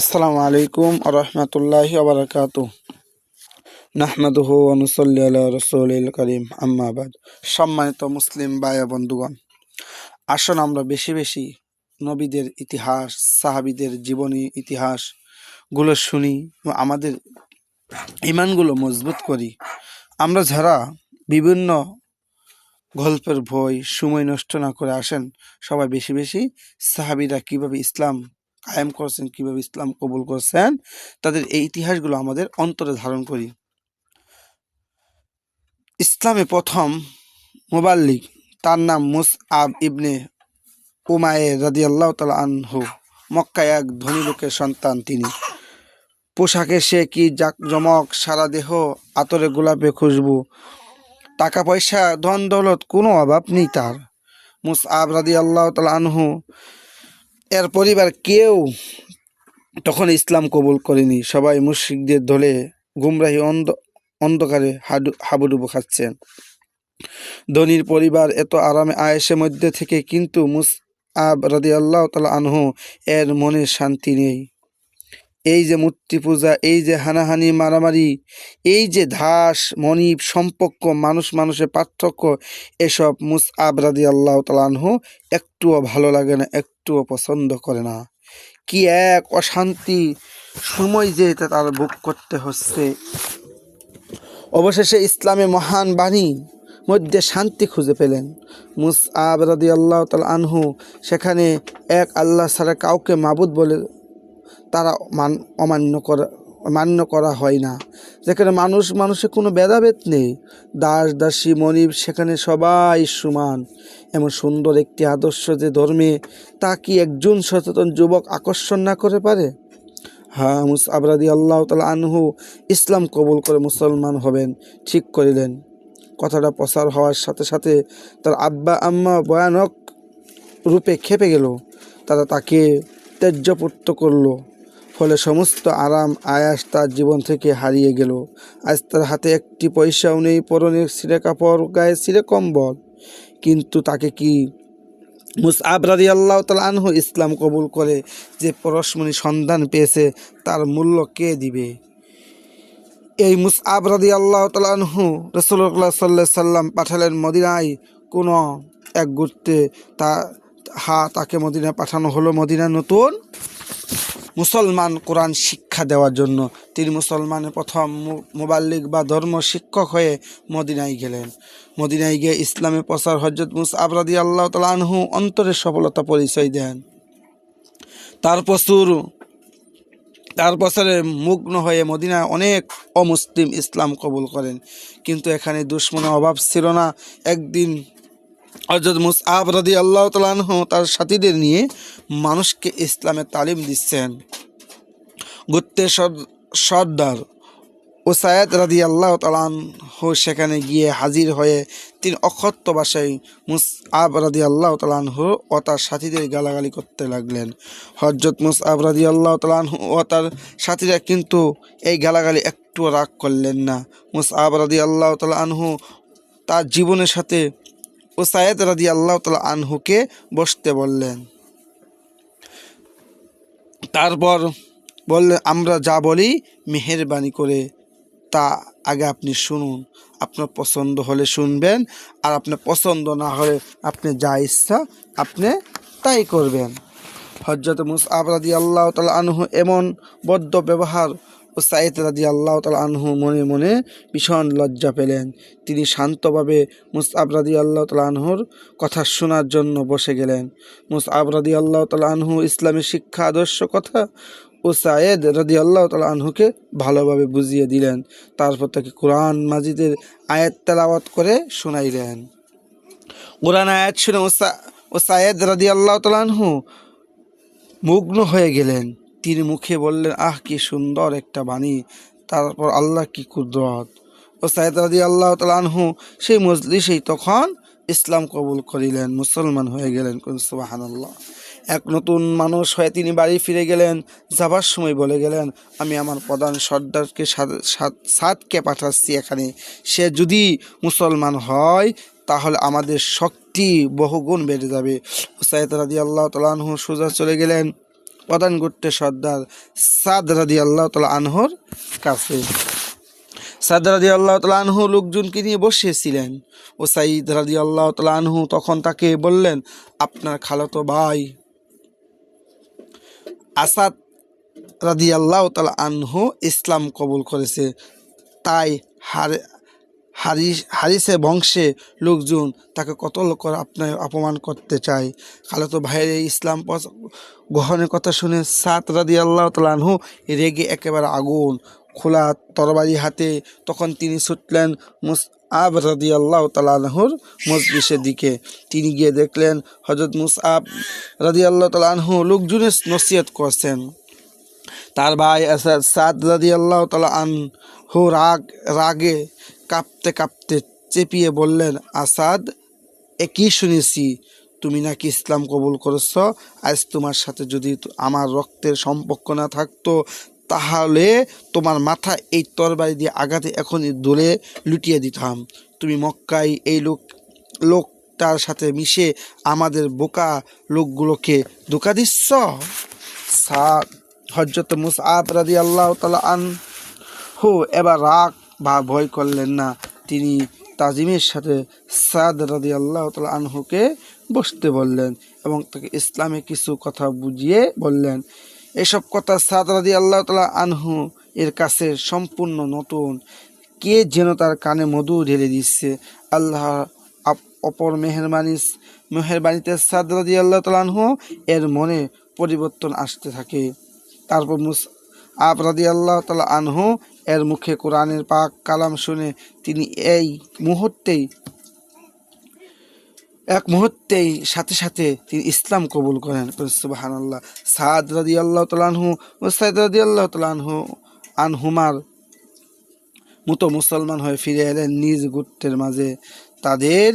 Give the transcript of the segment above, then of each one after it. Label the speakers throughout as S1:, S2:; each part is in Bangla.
S1: আসসালামু আলাইকুম রহমতুল্লাহ আবরকাত নাহমাদুহ অনুসল্লি আল্লাহ রসুল করিম। আম্মাবাদ সম্মানিত মুসলিম বায়া বন্ধুগণ, আসুন আমরা বেশি বেশি নবীদের ইতিহাস, সাহাবিদের জীবনী ইতিহাসগুলো শুনি আমাদের ইমানগুলো মজবুত করি। আমরা যারা বিভিন্ন গল্পের বই সময় নষ্ট না করে আসেন, সবাই বেশি বেশি সাহাবিরা কীভাবে ইসলাম কায়েম করছেন, কীভাবে ইসলাম কবুল করছেন, তাদের এই ইতিহাসগুলো আমাদের অন্তরে ধারণ করি। ইসলামে প্রথম মোবাল্লিক তার নাম মুস আব ইবনে উমায়ে রাদি আল্লাহ তালা আনহু, মক্কায় এক ধনী লোকের সন্তান তিনি। পোশাকে সে কি জাকজমক সারা দেহ, আতরে গোলাপে খুশবু, টাকা পয়সা ধন দৌলত কোনো অভাব নেই তার। মুস আব রাদি আল্লাহ তালা আনহু এর পরিবার কেউ তখন ইসলাম কবুল করেনি। সবাই মুশ্রিকদের ধরে গুমরাহি অন্ধ, অন্ধকারে হাডু, হাবুডুবু খাচ্ছেন। ধনির পরিবার এত আরামে আয়েসের মধ্যে থেকে কিন্তু মুস, আব রাদি আল্লাহ তালা আনহু এর মনে শান্তি নেই। এই যে মূর্তি পূজা, এই যে হানাহানি, মারামারি, এই যে ধাস, মনিব, সম্পর্ক, মানুষ মানুষের পার্থক্য, এসব মুস আব রাদি আল্লাহ তালানহু একটুও ভালো লাগে না, একটুও পছন্দ করে না। কি এক অশান্তি সময় যে এটা তার বুক করতে হচ্ছে। অবশেষে ইসলামে মহান বাণী মধ্যে শান্তি খুঁজে পেলেন। মুস আব রাদি আল্লাহ তাল আনহু সেখানে এক আল্লাহ ছাড়া কাউকে মাবুদ বলে তারা মান, অমান্য করা, মান্য করা হয় না। যেখানে মানুষ মানুষের কোনো ভেদাভেদ নেই। দাস, দাসী, মনিব, সেখানে সবাই সমান। এমন সুন্দর একটি আদর্শ যে ধর্মে তা কি একজন সচেতন যুবক আকর্ষণ না করে পারে? হ্যাঁ মুস আবরাদি আল্লাহ তালা আনহু ইসলাম কবুল করে মুসলমান হবেন, ঠিক করিলেন। কথাটা প্রচার হওয়ার সাথে সাথে তার আব্বা, আম্মা ভয়ানক রূপে খেপে গেল। তারা তাকে ত্যায্যপুত্র করল। ফলে সমস্ত আরাম, আয়াস তার জীবন থেকে হারিয়ে গেল। আজ তার হাতে একটি পয়সাও নেই পরনে সিরে কাপড় গায়ে ছিঁড়ে কম্বল। কিন্তু তাকে কি মুসআব রাদি আল্লাহ আনহু ইসলাম কবুল করে যে পরশমণি সন্ধান পেয়েছে, তার মূল্য কে দিবে? এই মুসআব রাদি আল্লাহ আনহু রসুল্লাহ সাল্লাহ সাল্লাম পাঠালেন মদিনায়। কোনো এক ঘুরতে তা, হা, তাকে মদিনায় পাঠানো হলো মদিনা নতুন মুসলমান কোরআন শিক্ষা দেওয়ার জন্য। তিনি মুসলমানের প্রথম মু- মুবাল্লিগ বা ধর্ম শিক্ষক হয়ে মদিনায় গেলেন। মদিনায় গিয়ে ইসলামে প্রচার হজরত মুস আবরাদি আল্লাহ তালা আনহু অন্তরের সফলতা পরিচয় দেন। তার প্রচুর, তার বছরে মুগ্ন হয়ে মদিনায় অনেক অমুসলিম ইসলাম কবুল করেন। কিন্তু এখানে দুশ্মনের অভাব ছিল না। একদিন হজরত মুসআব রাদি আল্লাহ তালাহ তার সাথীদের নিয়ে মানুষকে ইসলামের তালিম দিচ্ছেন। গুত্তের সর- সর্দার ওসায়দ রাদি আল্লাহ তালাহ সেখানে গিয়ে হাজির হয়ে তিনি অক্ষত্য ভাষায় মুসআব রাদি আল্লাহ তালাহ ও তার সাথীদের গালাগালি করতে লাগলেন। হজরত মুসআব রাদি আল্লাহ তালাহ ও তার সাথীরা কিন্তু এই গালাগালি একটু রাগ করলেন না। মুসআব রাদি আল্লাহ তালাহ তার জীবনের সাথে ও রাদি আল্লাহ তালা আনহুকে বসতে বললেন। তারপর বললেন, আমরা যা বলি মেহেরবানি করে তা আগে আপনি শুনুন। আপনার পছন্দ হলে শুনবেন আর আপনার পছন্দ না হলে আপনি যা ইচ্ছা আপনি তাই করবেন। হজরত মুসআব রাদি আল্লাহ তালা আনহু এমন বদ্ধ ব্যবহার ও সাইদ রাদি আল্লাহ তালা আনহু মনে মনে ভীষণ লজ্জা পেলেন। তিনি শান্তভাবে মুসআব রাদি আল্লাহ তাল আনহুর কথা শোনার জন্য বসে গেলেন। মুসআব রাদি আল্লাহ তালা আনহু ইসলামী শিক্ষা আদর্শ কথা ও সায়েদ রাদি আল্লাহ তালা আনহুকে ভালোভাবে বুঝিয়ে দিলেন। তারপর তাকে কোরআন মাজিদের আয়াত তেলাওয়াত করে শোনাইলেন। কোরআন আয়াত শুনে ও সায়েদ রাদি আল্লাহ তালাহু মুগ্ন হয়ে গেলেন। তিনি মুখে বললেন, আহ, কি সুন্দর একটা বাণী। তারপর আল্লাহ কি কুদরত? ও সাইদ আল্লাহ তালাহু সেই মজলিসেই তখন ইসলাম কবুল করিলেন, মুসলমান হয়ে গেলেন। সুবাহান আল্লাহ এক নতুন মানুষ হয়ে তিনি বাড়ি ফিরে গেলেন, যাবার সময় বলে গেলেন, আমি আমার প্রধান সর্দারকে সাদকে পাঠাচ্ছি এখানে। সে যদি মুসলমান হয়, তাহলে আমাদের শক্তি বহুগুণ বেড়ে যাবে। সাইদ রাদি আল্লাহ তালাহু সোজা চলে গেলেন। প্রধান গোত্রের সর্দার সাদ রাদি আল্লাহ তালা আনহর কাছে। সাদ রাদি আল্লাহ তালা আনহু লোকজনকে নিয়ে বসেছিলেন। ও সাইদ রাদি আল্লাহ তালা আনহু তখন তাকে বললেন, আপনার খালাতো ভাই আসাদ রাদি আল্লাহ তালা আনহু ইসলাম কবুল করেছে। তাই হারে হারিস, হারিসে বংশে লোকজন তাকে কতল করে, আপনার অপমান করতে চায়। খালাতো ভাইয়ের এই ইসলাম গ্রহণের কথা শুনে সাত রাদি আল্লাহ তালানহু রেগে একেবারে আগুন খোলা তরবারি হাতে তখন তিনি ছুটলেন মুস আব রাদি আল্লাহ তালানহুর মজলিসের দিকে। তিনি গিয়ে দেখলেন হজরত মুসআব রাদি আল্লাহ তালানহু লোকজনের নসিহত করছেন। তার ভাই সাদ রাদি আল্লাহ তালা আনহু রাগ, রাগে কাঁপতে কাঁপতে চেপিয়ে বললেন, আসাদ, একই শুনেছি, তুমি নাকি ইসলাম কবুল করেছ, আজ তোমার সাথে যদি আমার রক্তের সম্পর্ক না থাকতো, তাহলে তোমার মাথা এই তরবারি দিয়ে আঘাতে এখনই দোলে লুটিয়ে দিতাম। তুমি মক্কায় এই লোক, লোকটার সাথে মিশে আমাদের বোকা লোকগুলোকে ধোকা দিচ্ছ? সাদ হজরত মুসআব রাদি আল্লাহ তালা আন হো এবার রাগ বা ভয় করলেন না। তিনি তাজিমের সাথে সাদ রাদি আল্লাহ তালা আনহুকে বসতে বললেন এবং তাকে ইসলামে কিছু কথা বুঝিয়ে বললেন। এসব কথা সাদ রাদি আল্লাহ তালা আনহু এর কাছে সম্পূর্ণ নতুন। কে যেন তার কানে মধু ঢেলে দিচ্ছে। আল্লাহ অপর মেহরবানি মেহরবানিতে সাদ রাদি আল্লাহ তালানহু এর মনে পরিবর্তন আসতে থাকে। তারপর মুস আপ রাদি আল্লাহ তালা আনহু এর মুখে কোরআনের পাক কালাম শুনে তিনি এই মুহূর্তেই, এক মুহূর্তেই সাথে সাথে তিনি ইসলাম কবুল করেন। সুবাহান আল্লাহ সাদ রাদি আল্লাহ তালানহু ও সাইদ রাদি আল্লাহ তালানহু আনহুমার মতো মুসলমান হয়ে ফিরে এলেন নিজ গোত্রের মাঝে। তাদের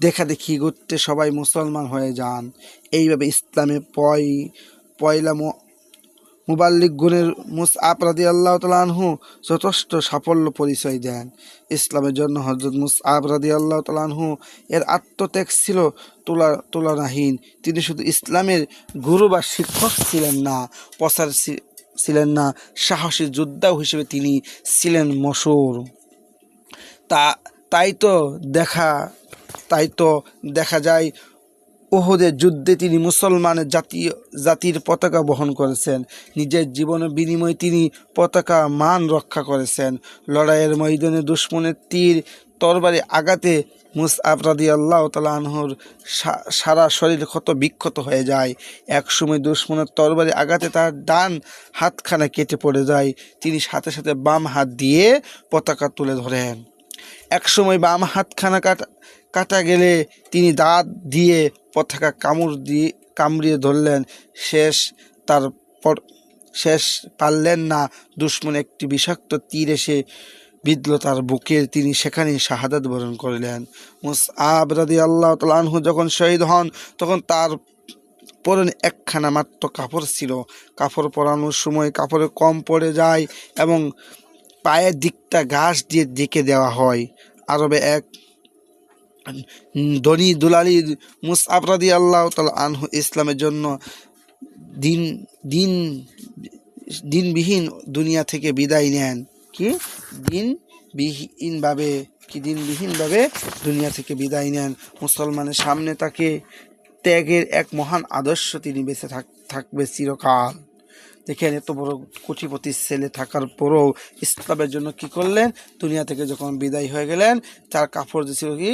S1: দেখা দেখি গোত্রে সবাই মুসলমান হয়ে যান। এইভাবে ইসলামে পয়, পয়লা মুবাল্লিক গুণের মুস আপরাদি আল্লাহ তালানহু যথেষ্ট সাফল্য পরিচয় দেন। ইসলামের জন্য হজরত মুস আপরাদি আল্লাহ তালানহু এর আত্মত্যাগ ছিল তুলা তুলনাহীন। তিনি শুধু ইসলামের গুরু বা শিক্ষক ছিলেন না, প্রচার ছিলেন না, সাহসী যোদ্ধাও হিসেবে তিনি ছিলেন মশুর। তা তাই তো দেখা তাই তো দেখা যায় ওহদের যুদ্ধে তিনি মুসলমানের জাতীয় জাতির পতাকা বহন করেছেন। নিজের জীবনের বিনিময়ে তিনি পতাকা মান রক্ষা করেছেন। লড়াইয়ের ময়দানে দুশ্মনের তীর, তরবারি আঘাতে মুসআব রাদি আল্লাহ তালাহর সারা শরীর ক্ষত বিক্ষত হয়ে যায়। একসময় দুশ্মনের তরবারি আঘাতে তার ডান হাতখানা কেটে পড়ে যায়। তিনি সাথে সাথে বাম হাত দিয়ে পতাকা তুলে ধরেন। একসময় বাম হাতখানা কাটা কাটা গেলে তিনি দাঁত দিয়ে পতাকা কামড় দিয়ে কামড়িয়ে ধরলেন। শেষ তার শেষ পারলেন না। দুশ্মন একটি বিষাক্ত তীর এসে বিঁধল তার বুকে। তিনি সেখানেই শাহাদাত বরণ করলেন। মুসআব রাদি আল্লাহ আনহু যখন শহীদ হন, তখন তার পরনে একখানা মাত্র কাপড় ছিল। কাপড় পরানোর সময় কাপড়ে কম পড়ে যায় এবং পায়ের দিকটা ঘাস দিয়ে ডেকে দেওয়া হয়। আরবে এক ধনী দুলালি মুসআব রাদি আল্লাহ তাল আনহু ইসলামের জন্য দিন দিন, দিনবিহীন দুনিয়া থেকে বিদায় নেন। কি? দিন বিহীনভাবে কি দিনবিহীনভাবে দুনিয়া থেকে বিদায় নেন। মুসলমানের সামনে তাকে ত্যাগের এক মহান আদর্শ তিনি বেঁচে থাক, থাকবে চিরকাল। দেখেন এত বড় কোটিপতির ছেলে থাকার পরও ইসলামের জন্য কি করলেন? দুনিয়া থেকে যখন বিদায় হয়ে গেলেন, তার কাপড় দিয়েছিল কি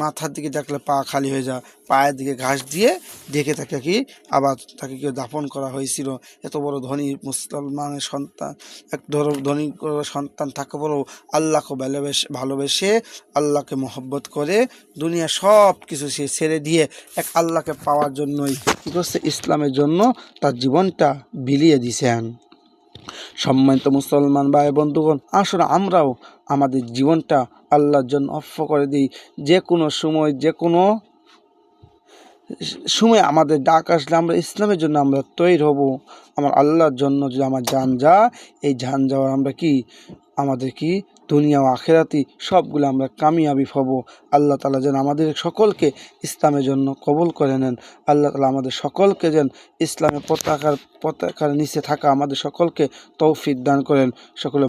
S1: মাথার দিকে দেখলে পা খালি হয়ে যা পায়ের দিকে ঘাস দিয়ে দেখে তাকে কি, আবার তাকে কি দাফন করা হয়েছিল। এত বড় ধনী মুসলমানের সন্তান, এক ধর ধনী সন্তান থাকা পরেও আল্লাহকে ভালোবেসে ভালোবেসে আল্লাহকে মহব্বত করে দুনিয়া সব কিছু সে ছেড়ে দিয়ে এক আল্লাহকে পাওয়ার জন্যই কী করছে? ইসলামের জন্য তার জীবনটা বিলিয়ে দিছেন। সম্মানিত মুসলমান ভাই বন্ধুগণ আসলে আমরাও আমাদের জীবনটা আল্লাহর জন্য অফ করে দিই। যে কোনো সময়, যে কোনো সময় আমাদের ডাক আসলে আমরা ইসলামের জন্য আমরা তৈরি হব। আমার আল্লাহর জন্য যদি আমার যান যা, এই যান যাওয়ার আমরা কি আমাদের কি? দুনিয়া ও আখেরাতি সবগুলো আমরা কামিয়াবি হব। আল্লাহ তালা যেন আমাদের সকলকে ইসলামের জন্য কবল করে নেন। আল্লাহ তালা আমাদের সকলকে যেন ইসলামের পতাকার পতাকার নিচে থাকা আমাদের সকলকে তৌফিক দান করেন। সকলে